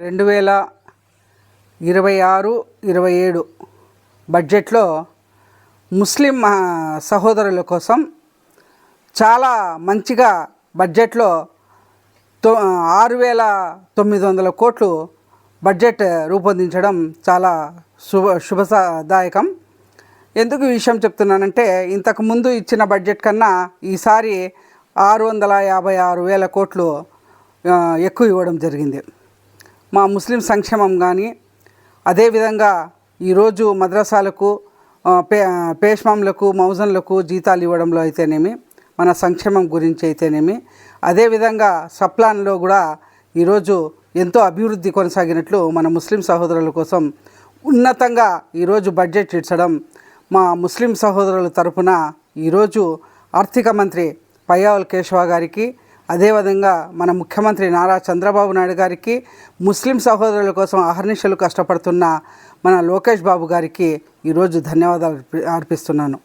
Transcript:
రెండు వేల ఇరవై ఆరు ఇరవై ఏడు బడ్జెట్లో ముస్లిం సహోదరుల కోసం చాలా మంచిగా బడ్జెట్లో తొ ఆరు వేల తొమ్మిది వందల కోట్లు బడ్జెట్ రూపొందించడం చాలా శుభ శుభదాయకం. ఎందుకు ఈ విషయం చెప్తున్నానంటే ఇంతకు ముందు ఇచ్చిన బడ్జెట్ కన్నా ఈసారి ఆరు వందల యాభై ఆరు వేల కోట్లు ఎక్కువ ఇవ్వడం జరిగింది. మా ముస్లిం సంక్షేమం కానీ అదేవిధంగా ఈరోజు మద్రసాలకు పే పేష్మాంలకు మౌజన్లకు జీతాలు ఇవ్వడంలో అయితేనేమి మన సంక్షేమం గురించి అయితేనేమి అదేవిధంగా సప్లాన్లో కూడా ఈరోజు ఎంతో అభివృద్ధి కొనసాగినట్లు మన ముస్లిం సహోదరుల కోసం ఉన్నతంగా ఈరోజు బడ్జెట్ ఇచ్చడం మా ముస్లిం సహోదరుల తరపున ఈరోజు ఆర్థిక మంత్రి పయ్యావల్ కేశవ గారికి అదేవిధంగా మన ముఖ్యమంత్రి నారా చంద్రబాబు నాయుడు గారికి ముస్లిం సహోదరుల కోసం అహర్నిశలు కష్టపడుతున్న మన లోకేష్ బాబు గారికి ఈరోజు ధన్యవాదాలు అర్పిస్తున్నాను.